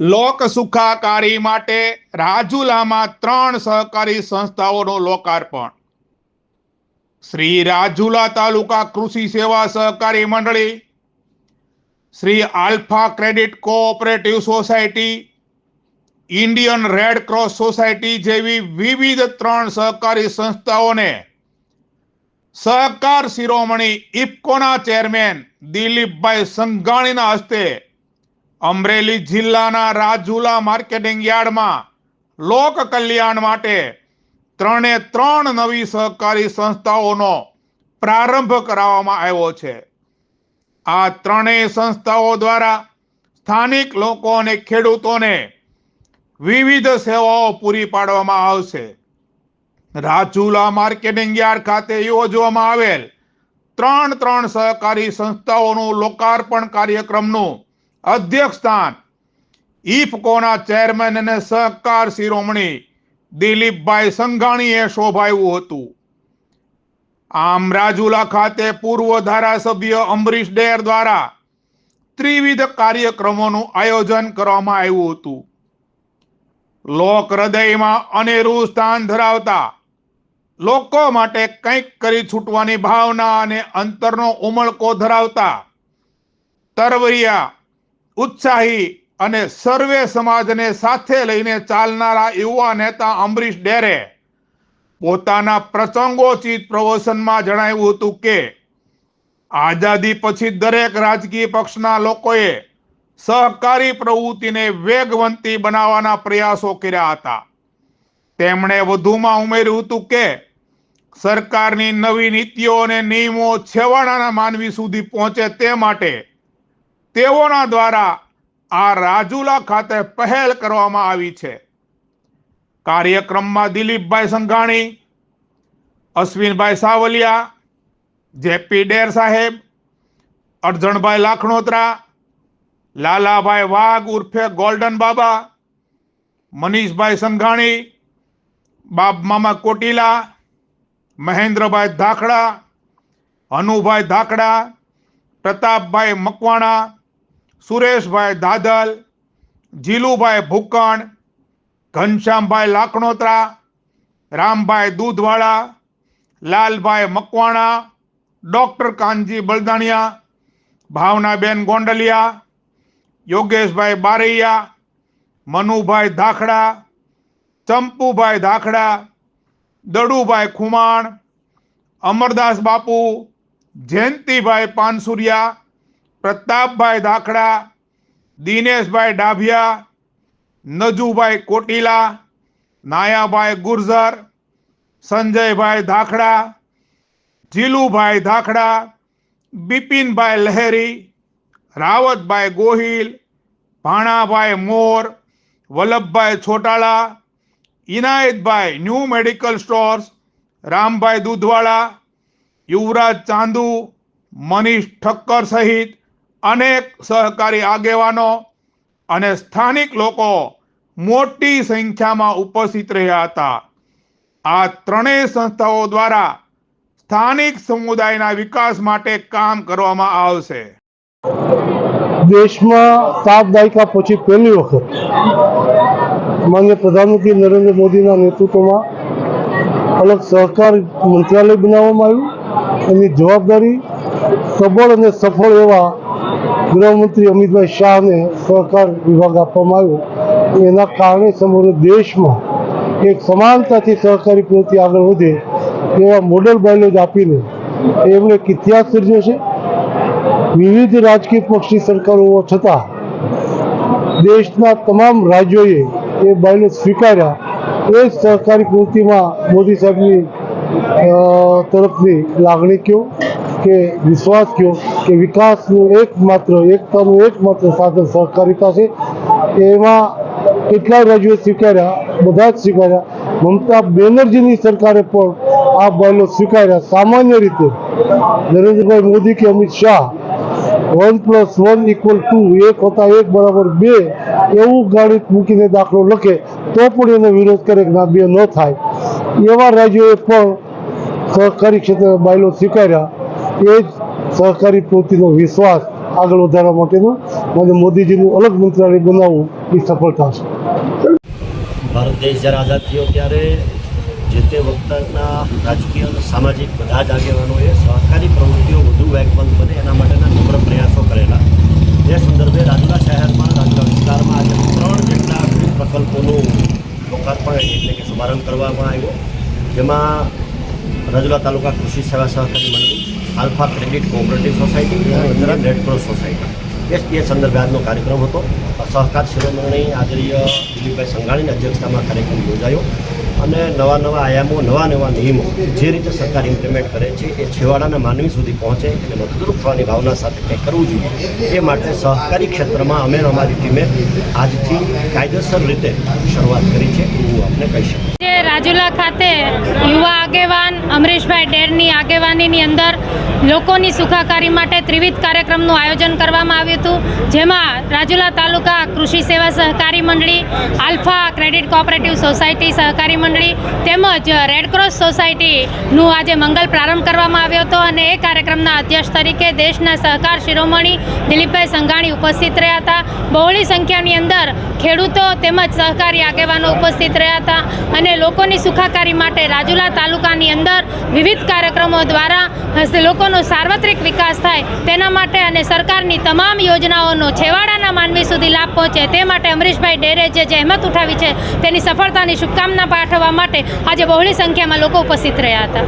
લોક સુખાકારી માટે રાજુલામાં ત્રણ સહકારી સંસ્થાઓનું લોકાર્પણ. શ્રી રાજુલા તાલુકા કૃષિ સેવા સહકારી મંડળી, Shri Alpha credit cooperative society, Indian red cross society જેવી વિવિધ ત્રણ સહકારી સંસ્થાઓને સહકાર શિરોમણી ઇફકોના ચેરમેન દિલીપભાઈ સંઘાણીના હસ્તે અમરેલી જિલ્લાના રાજુલા માર્કેટિંગ યાર્ડમાં લોક કલ્યાણ માટે ત્રણે ત્રણ નવી સહકારી સંસ્થાઓનો પ્રારંભ કરાવવામાં આવ્યો છે. આ ત્રણેય સંસ્થાઓ દ્વારા સ્થાનિક લોકો અને ખેડૂતોને વિવિધ સેવાઓ પૂરી પાડવામાં આવશે. રાજુલા માર્કેટિંગ યાર્ડ ખાતે યોજવામાં આવેલ ત્રણ ત્રણ સહકારી સંસ્થાઓનું લોકાર્પણ કાર્યક્રમનું અધ્યક્ષ સ્થાન ઇફકોના ચેરમેન અને સહકાર શિરોમણી દિલીપભાઈ સંઘાણીએ શોભાવ્યું હતું. આમ રાજુલા ખાતે પૂર્વ ધારાસભ્ય અમરીશ ડેર દ્વારા ત્રિવિધ કાર્યક્રમોનું આયોજન કરવામાં આવ્યું હતું. લોક હૃદયમાં અનેરું સ્થાન ધરાવતા લોકો માટે કંઈક કરી છૂટવાની ભાવના અને અંતરનો ઉમળકો ધરાવતા તરવરિયા ઉત્સાહી અને સર્વે સમાજને સાથે લઈને ચાલનારા યુવા નેતા અમરીશ ડેરે પોતાના પ્રસંગોચિત પ્રવચનમાં જણાવ્યું હતું કે, આઝાદી પછી દરેક રાજકીય પક્ષના લોકોએ સહકારી પ્રવૃત્તિને વેગવંતી બનાવવાના પ્રયાસો કર્યા હતા. તેમણે વધુમાં ઉમેર્યું હતું કે, સરકારની નવી નીતિઓ અને નિયમો છેવાડાના માનવી સુધી પહોંચે તે માટે તેઓના દ્વારા આ રાજુલા ખાતે પહેલ કરવામાં આવી છે. કાર્યક્રમમાં દિલીપભાઈ સંઘાણી, અશ્વિનભાઈ સાવલિયા, જેપી ડેર સાહેબ, અરજણભાઈ લાખણોત્રા, લાલાભાઈ વાઘ ઉર્ફે ગોલ્ડન બાબા, મનીષભાઈ સંઘાણી, બાપ મામા કોટીલા, મહેન્દ્રભાઈ ધાખડા હનુભાઈ ધાકડા પ્રતાપભાઈ મકવાણા સુરેશભાઈ દાદલ જીલુભાઈ ભૂકણ ઘનશ્યામભાઈ લાખણોત્રા રામભાઈ દૂધવાળા લાલભાઈ મકવાણા ડોક્ટર કાનજી બલદાણિયા ભાવનાબેન ગોંડલિયા યોગેશભાઈ બારૈયા મનુભાઈ ધાખડા ચંપુભાઈ ધાખડા દડુભાઈ ખુમાણ અમરદાસ બાપુ Jayantibhai Pansuriya Pratapbhai Dakhda Dineshbhai Dabhiya, Najubhai Kotila, Nayabhai Gurjar, Sanjaybhai Dhakhada, Jilubhai Dhakhada, Bipinbhai Laheri, Ravatbhai Gohil, Bhanabhai Mor, Vallabhbhai Chhotala Inayatbhai new medical stores, Rambhai દૂધવાળા, Yuvraj Chandu, Manish Thakkar સહિત અનેક સહકારી આગેવાનો અને સ્થાનિક લોકો મોટી સંખ્યામાં ઉપસ્થિત રહ્યા હતા. આ ત્રણેય સંસ્થાઓ દ્વારા સ્થાનિક સમુદાયના વિકાસ માટે કામ કરવામાં આવશે. દેશમાં સાત દાયકા પછી પહેલી વખત માન્ય પ્રધાનમંત્રી નરેન્દ્ર મોદીના નેતૃત્વમાં અલગ સહકાર મંત્રાલય બનાવવામાં આવ્યું. એની જવાબદારી સબળ અને સફળ એવા ગૃહમંત્રી અમિતભાઈ શાહને સહકાર વિભાગ આપવામાં આવ્યો. એના કારણે સમગ્ર દેશમાં એક સમાનતાથી સહકારી પ્રવૃત્તિ આગળ વધે એવા મોડલ બાયલોજ આપીને એમણે ઇતિહાસ સર્જ્યો છે. વિવિધ રાજકીય પક્ષની સરકારો છતાં દેશના તમામ રાજ્યોએ એ બાયલો સ્વીકાર્યા. એ જ સહકારી પ્રવૃત્તિમાં મોદી સાહેબની તરફની લાગણી કયો કે વિશ્વાસ કયો? કે વિકાસનું એકમાત્ર, એકતાનું એકમાત્ર સાધન સહકારિતા છે એમાં કેટલાય રાજ્યોએ સ્વીકાર્યા? બધા જ સ્વીકાર્યા. મમતા બેનર્જીની સરકારે પણ આ બાયલો સ્વીકાર્યા સામાન્ય રીતે. નરેન્દ્રભાઈ મોદી કે Amit Shah. One plus one equal two, એક હોતા, એક બરાબર બે, એવું ગણિત મૂકીને દાખલો લખે, તો પણ એનો વિરોધ કરે કે ના, બે ન થાય. એવા રાજ્યોએ પણ સહકારી ક્ષેત્રે બાયલો સ્વીકાર્યા. એ જ સહકારી પ્રવૃત્તિનો વિશ્વાસ આગળ વધારવા માટેનો મને મોદીજીનું અલગ મંત્રાલય બનાવવું એ સફળતા છે. ભારત દેશ જ્યારે આઝાદ થયો ત્યારે જે તે વખતના રાજકીય અને સામાજિક બધા જ આગેવાનોએ સહકારી પ્રવૃત્તિઓ વધુ વેગવંત બને એના માટેના નમ્ર પ્રયાસો કરેલા. જે સંદર્ભે રાજુલા શહેરમાં, રાજુલા વિસ્તારમાં આજે ત્રણ જેટલા પ્રકલ્પોનું લોકાર્પણ એટલે કે શુભારંભ કરવામાં આવ્યો. જેમાં રાજુલા તાલુકા કૃષિ સેવા સહકારી મંડળી આલ્ફા ક્રેડિટ કોઓપરેટિવ સોસાયટી અને ગુજરાત રેડ ક્રોસ સોસાયટી. એ એ સંદર્ભે આજનો કાર્યક્રમ હતો. સહકાર શિરોમણી આદરીય દિલીપભાઈ સંઘાણીની અધ્યક્ષતામાં કાર્યક્રમ યોજાયો. અને નવા નવા આયામો, નવા નવા નિયમો જે રીતે સરકાર ઇમ્પ્લિમેન્ટ કરે છે, એ છેવાડાના માનવી સુધી પહોંચે અને મદદરૂપ થવાની ભાવના સાથે કંઈક કરવું જોઈએ, એ માટે સહકારી ક્ષેત્રમાં અમે અમારી ટીમે આજથી કાયદેસર રીતે શરૂઆત કરી છે એવું આપણે કહી શકીએ. રાજુલા ખાતે યુવા આગેવાન અમરીશભાઈ ડેરની આગેવાનીની અંદર લોકોની સુખાકારી માટે ત્રિવિધ કાર્યક્રમનું આયોજન કરવામાં આવ્યું હતું, જેમાં રાજુલા તાલુકા કૃષિ સેવા સહકારી મંડળી, આલ્ફા ક્રેડિટ કોઓપરેટિવ સોસાયટી સહકારી મંડળી તેમજ રેડક્રોસ સોસાયટીનું આજે મંગલ પ્રારંભ કરવામાં આવ્યો હતો અને એ કાર્યક્રમના અધ્યક્ષ તરીકે દેશના સહકાર શિરોમણી દિલીપભાઈ સંઘાણી ઉપસ્થિત રહ્યા હતા. બહોળી સંખ્યાની અંદર ખેડૂતો તેમજ સહકારી આગેવાનો ઉપસ્થિત રહ્યા હતા અને લોકોની સુખાકારી માટે રાજુલા તાલુકાની અંદર વિવિધ કાર્યક્રમો દ્વારા લોકોનો સાર્વત્રિક વિકાસ થાય તેના માટે અને સરકારની તમામ યોજનાઓનો છેવાડાના માનવી સુધી લાભ પહોંચે તે માટે અમરીશભાઈ ડેરે જે જહેમત ઉઠાવી છે તેની સફળતાની શુભકામના પાઠવવા માટે આજે બહોળી સંખ્યામાં લોકો ઉપસ્થિત રહ્યા હતા.